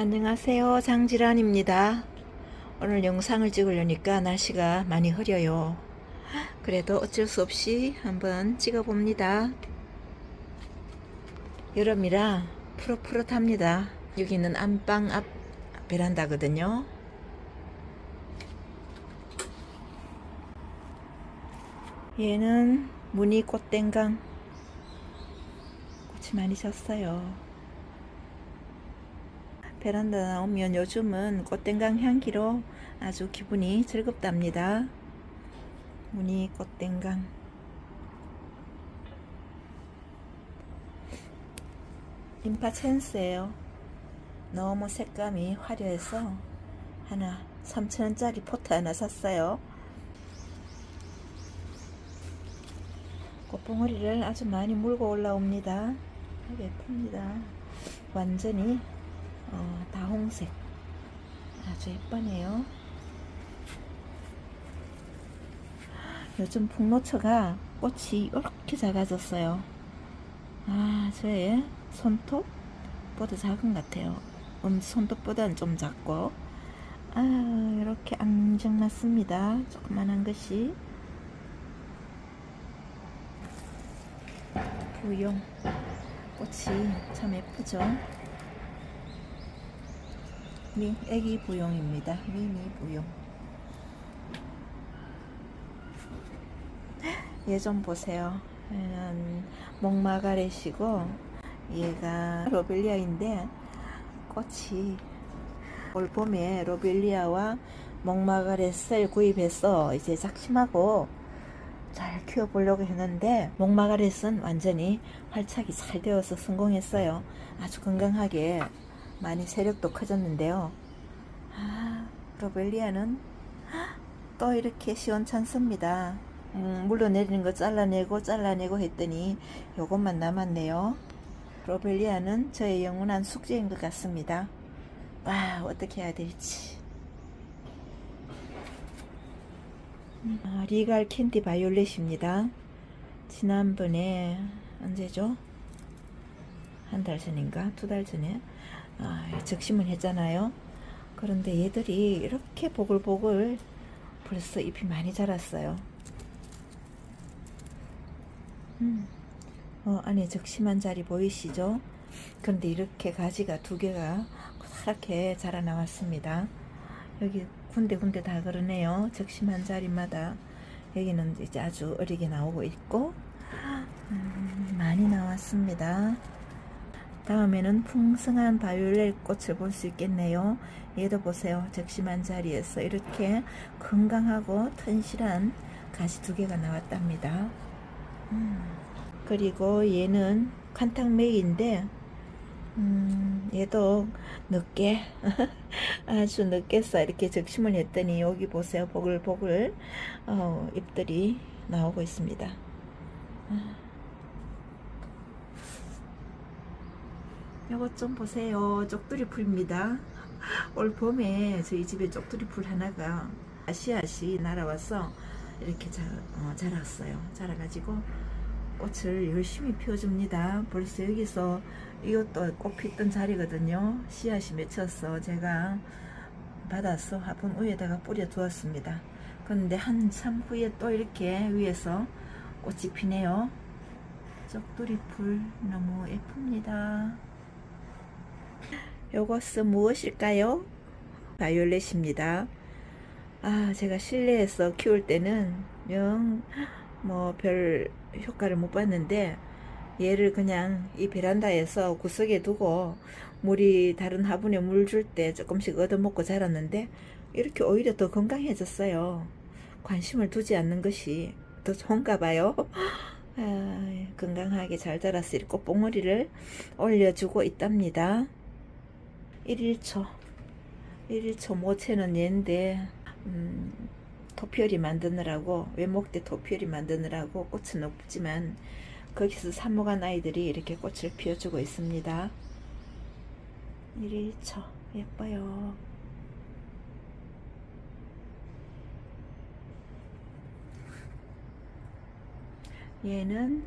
안녕하세요. 장질환입니다. 오늘 영상을 찍으려니까 날씨가 많이 흐려요. 그래도 어쩔 수 없이 한번 찍어 봅니다. 여름이라 푸릇푸릇합니다. 여기는 안방 앞 베란다거든요. 얘는 무늬 꽃땡강. 꽃이 많이 졌어요. 베란다 나오면 요즘은 꽃땡강 향기로 아주 기분이 즐겁답니다. 무늬 꽃땡강. 인파 챈스예요. 너무 색감이 화려해서 하나 3,000원짜리 포트 하나 샀어요. 꽃봉오리를 아주 많이 물고 올라옵니다. 예쁩니다. 완전히 어, 다홍색 아주 예쁘네요. 요즘 풍노초가 꽃이 이렇게 작아졌어요. 아, 저의 손톱보다 작은 것 같아요. 음, 손톱보다는 좀 작고, 아, 이렇게 앙증맞습니다. 조그만한 것이. 부용. 꽃이 참 예쁘죠? 미, 애기 부용입니다. 미니 부용. 얘 좀 보세요. 얘는 목마가렛이고 얘가 로벨리아인데 꽃이 올 봄에 로벨리아와 목마가렛을 구입해서 이제 작심하고 잘 키워보려고 했는데 목마가렛은 완전히 활착이 잘 되어서 성공했어요. 아주 건강하게 많이 세력도 커졌는데요. 아, 로벨리아는 또 이렇게 시원찮습니다. 음, 물러내리는 거 잘라내고 잘라내고 했더니 요것만 남았네요. 로벨리아는 저의 영원한 숙제인 것 같습니다. 와, 어떻게 해야 될지. 아, 리갈 캔디 바이올렛입니다. 지난번에 언제죠? 한 달 전인가 두 달 전에 아, 적심을 했잖아요. 그런데 얘들이 이렇게 보글보글 벌써 잎이 많이 자랐어요. 음, 어, 안에 적심한 자리 보이시죠? 그런데 이렇게 가지가 두 개가 이렇게 자라 나왔습니다. 여기 군데군데 다 그러네요. 적심한 자리마다 여기는 이제 아주 어리게 나오고 있고 음, 많이 나왔습니다. 다음에는 풍성한 바이올렛 꽃을 볼 수 있겠네요. 얘도 보세요. 적심한 자리에서 이렇게 건강하고 튼실한 가시 두 개가 나왔답니다. 음, 그리고 얘는 칸탕메이인데 음, 얘도 늦게 아주 늦게서 이렇게 적심을 했더니 여기 보세요. 보글보글 어, 잎들이 나오고 있습니다. 이것 좀 보세요. 쪽두리 풀입니다. 올 봄에 저희 집에 쪽두리 풀 하나가 아시아시 날아와서 이렇게 자, 어, 자랐어요. 자라가지고 꽃을 열심히 피워줍니다. 벌써 여기서 이것도 꽃 피던 자리거든요. 씨앗이 맺혀서 제가 받아서 화분 위에다가 뿌려 두었습니다. 그런데 한참 후에 또 이렇게 위에서 꽃이 피네요. 쪽두리 풀 너무 예쁩니다. 요것은 무엇일까요? 바이올렛입니다. 아, 제가 실내에서 키울 때는 영 뭐 별 효과를 못 봤는데 얘를 그냥 이 베란다에서 구석에 두고 물이 다른 화분에 물 줄 때 조금씩 얻어먹고 자랐는데 이렇게 오히려 더 건강해졌어요. 관심을 두지 않는 것이 더 좋은가 봐요. 아, 건강하게 잘이 꽃봉오리를 올려주고 있답니다. 1일초 1일초 모채는 얘인데 음, 토피오리 만드느라고 외목대 토피오리 만드느라고 꽃은 없지만 거기서 사모간 아이들이 이렇게 꽃을 피워주고 있습니다. 1일초 예뻐요. 얘는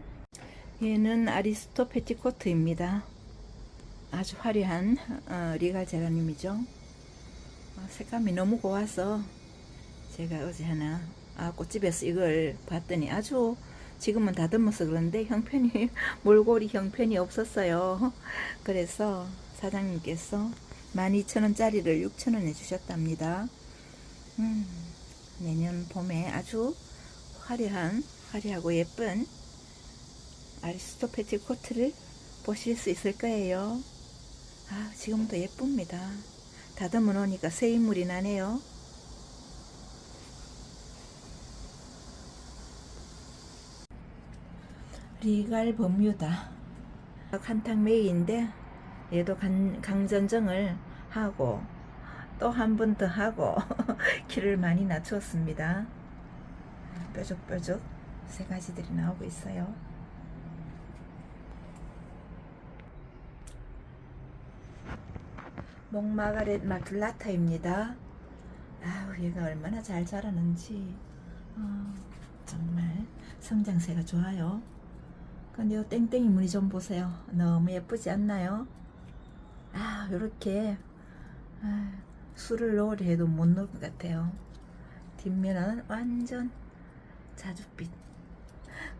얘는 아리스토 페티코트입니다 아주 화려한 어, 리갈 제라늄이죠. 어, 색감이 너무 고와서 제가 어제 하나 아, 꽃집에서 이걸 봤더니 아주 지금은 다듬어서 그런데 형편이 몰골이 형편이 없었어요. 그래서 사장님께서 12,000원짜리를 6,000원에 주셨답니다. 음, 내년 봄에 아주 화려한 화려하고 예쁜 아리스토패티 코트를 보실 수 있을 거예요. 아, 지금도 예쁩니다. 다듬어 놓으니까 새 인물이 나네요. 리갈 범유다. 한탕 메이인데 얘도 간, 강전정을 하고 또 한 번 더 하고 키를 많이 낮추었습니다. 뾰족뾰족 세 가지들이 나오고 있어요. 목마가렛 마툴라타입니다. 아우 얘가 얼마나 잘 자라는지 어, 정말 성장세가 좋아요. 근데 이 땡땡이 무늬 좀 보세요. 너무 예쁘지 않나요? 아 요렇게 아, 술을 넣으려 해도 못 넣을 것 같아요. 뒷면은 완전 자줏빛.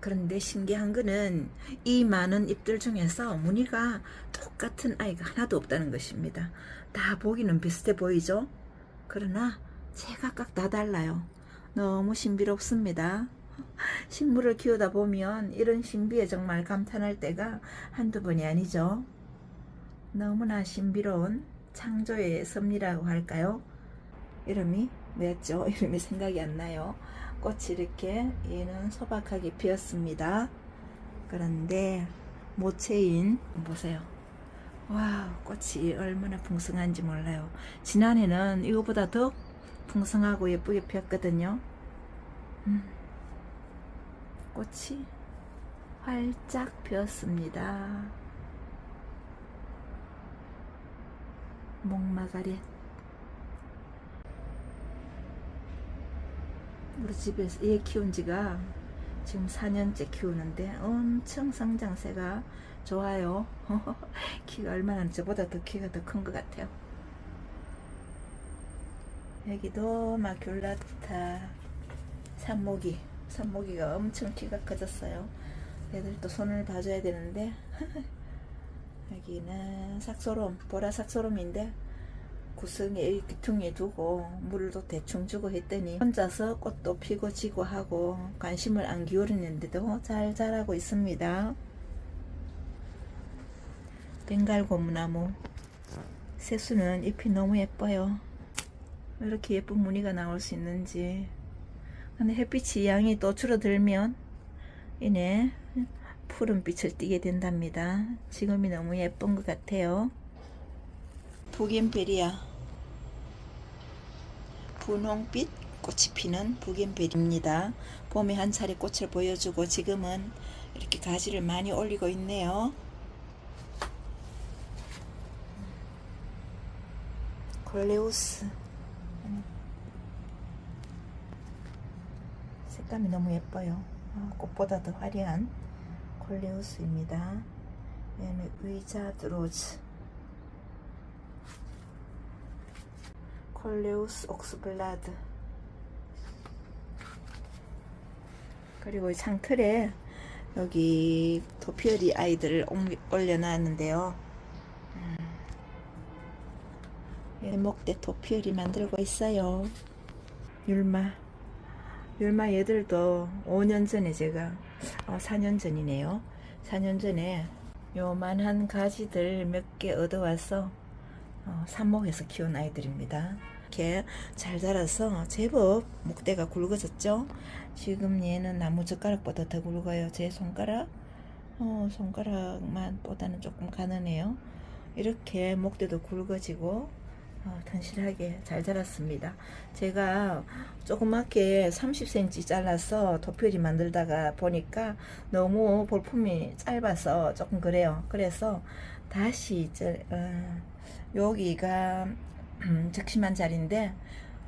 그런데 신기한 거는 이 많은 잎들 중에서 무늬가 똑같은 아이가 하나도 없다는 것입니다. 다 보기는 비슷해 보이죠? 그러나 제각각 다 달라요. 너무 신비롭습니다. 식물을 키우다 보면 이런 신비에 정말 감탄할 때가 한두 번이 아니죠. 너무나 신비로운 창조의 섭리라고 할까요? 이름이 뭐였죠? 이름이 생각이 안 나요. 꽃이 이렇게 얘는 소박하게 피었습니다. 그런데 모체인 보세요. 와 꽃이 얼마나 풍성한지 몰라요. 지난해는 이거보다 더 풍성하고 예쁘게 피었거든요. 음, 꽃이 활짝 피었습니다. 목마가렛 우리 집에서 얘 키운 지가 지금 4년째 키우는데 엄청 성장세가 좋아요. 키가 얼마나 저보다 더 키가 더 큰 것 같아요. 여기도 마큘라타 산모기 산모기가 엄청 키가 커졌어요. 얘들도 손을 봐줘야 되는데 여기는 삭소롬 보라 삭소롬인데 구성에 퉁에 두고 물도 대충 주고 했더니 혼자서 꽃도 피고 지고 하고 관심을 안 기울이는데도 잘 자라고 있습니다. 벵갈 고무나무 새수는 잎이 너무 예뻐요. 왜 이렇게 예쁜 무늬가 나올 수 있는지 근데 햇빛이 양이 또 줄어들면 이내 푸른 빛을 띠게 된답니다. 지금이 너무 예쁜 것 같아요. 부겐베리아 분홍빛 꽃이 피는 부겐베리입니다. 봄에 한 차례 꽃을 보여주고 지금은 이렇게 가지를 많이 올리고 있네요. 콜레우스 색감이 너무 예뻐요. 아, 꽃보다 더 화려한 콜레우스입니다. 얘는 위자드 로즈 콜레우스 옥스블라드 그리고 이 창틀에 여기 도피어리 아이들을 올려놨는데요. 음. 얘 목대 도피어리 만들고 있어요. 율마 율마 얘들도 5년 전에 제가 어, 4년 전이네요. 4년 전에 요만한 가지들 몇 개 얻어와서 어, 삽목해서 키운 아이들입니다. 이렇게 잘 자라서 제법 목대가 굵어졌죠. 지금 얘는 나무 젓가락보다 더 굵어요. 제 손가락, 어, 손가락만 보다는 조금 가느네요. 이렇게 목대도 굵어지고 어, 튼실하게 잘 자랐습니다. 제가 조그맣게 30cm 잘라서 도표리 만들다가 보니까 너무 볼품이 짧아서 조금 그래요. 그래서 다시 이제 어, 여기가 적심한 자리인데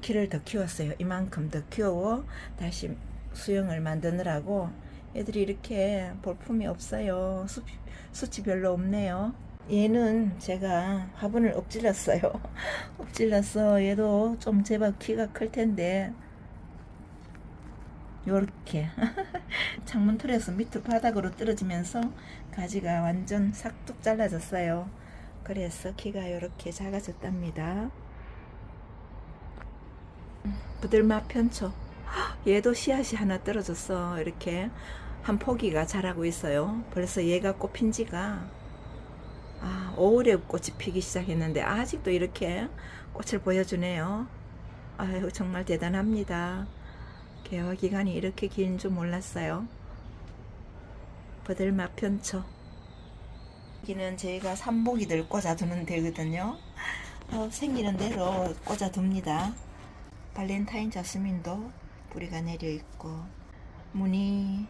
키를 더 키웠어요. 이만큼 더 키워 다시 수영을 만드느라고 애들이 이렇게 볼품이 없어요. 수, 수치 별로 없네요. 얘는 제가 화분을 엎질렀어요. 엎질렀어. 얘도 좀 제법 키가 클 텐데 요렇게 창문 틀에서 밑으로 바닥으로 떨어지면서 가지가 완전 싹둑 잘라졌어요. 그래서 키가 요렇게 작아졌답니다. 부들맛 편초. 얘도 씨앗이 하나 떨어졌어. 이렇게 한 포기가 자라고 있어요. 벌써 얘가 꽃핀 지가 아, 오래 꽃이 피기 시작했는데 아직도 이렇게 꽃을 보여주네요. 아유, 정말 대단합니다. 개화 기간이 이렇게 긴 줄 몰랐어요. 버들맛 편초. 여기는 저희가 삼복이들 꽂아두는 데거든요. 어, 생기는 대로 꽂아둡니다. 발렌타인 자스민도 뿌리가 내려 있고, 무늬,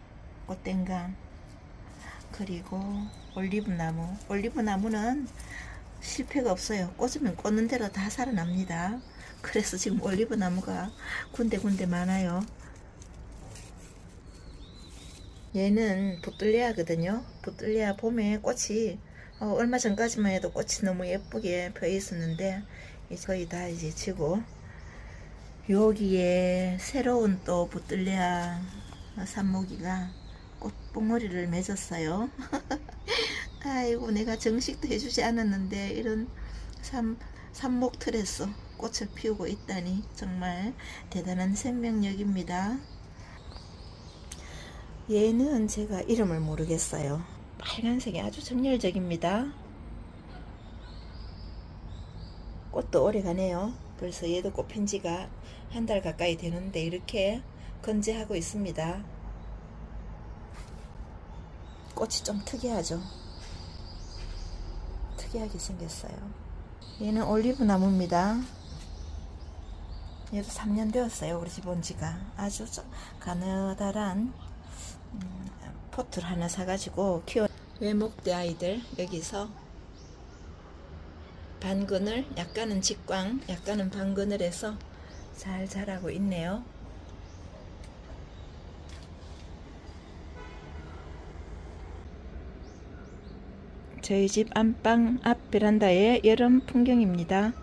꽃땡감, 그리고 올리브 나무. 올리브 나무는 실패가 없어요. 꽂으면 꽂는 대로 다 살아납니다. 그래서 지금 올리브 나무가 군데군데 많아요. 얘는 부틀리아거든요. 부틀리아 봄에 꽃이 어, 얼마 전까지만 해도 꽃이 너무 예쁘게 펴 있었는데 거의 다 이제 지고 여기에 새로운 또 부틀리아 산모기가 꽃봉오리를 맺었어요. 아이고 내가 정식도 해주지 않았는데 이런 삼, 삼목 틀에서 꽃을 피우고 있다니 정말 대단한 생명력입니다. 얘는 제가 이름을 모르겠어요. 빨간색이 아주 정열적입니다. 꽃도 오래 가네요. 벌써 얘도 꽃핀 지가 한 달 가까이 되는데 이렇게 건재하고 있습니다. 꽃이 좀 특이하죠. 특이하게 생겼어요. 얘는 올리브 나무입니다. 얘도 3년 되었어요. 우리 집 온 지가. 아주 좀 가느다란 음, 포트를 하나 사가지고 키워. 외목대 아이들 여기서 반근을 약간은 직광, 약간은 해서 잘 자라고 있네요. 저희 집 안방 앞 베란다의 여름 풍경입니다.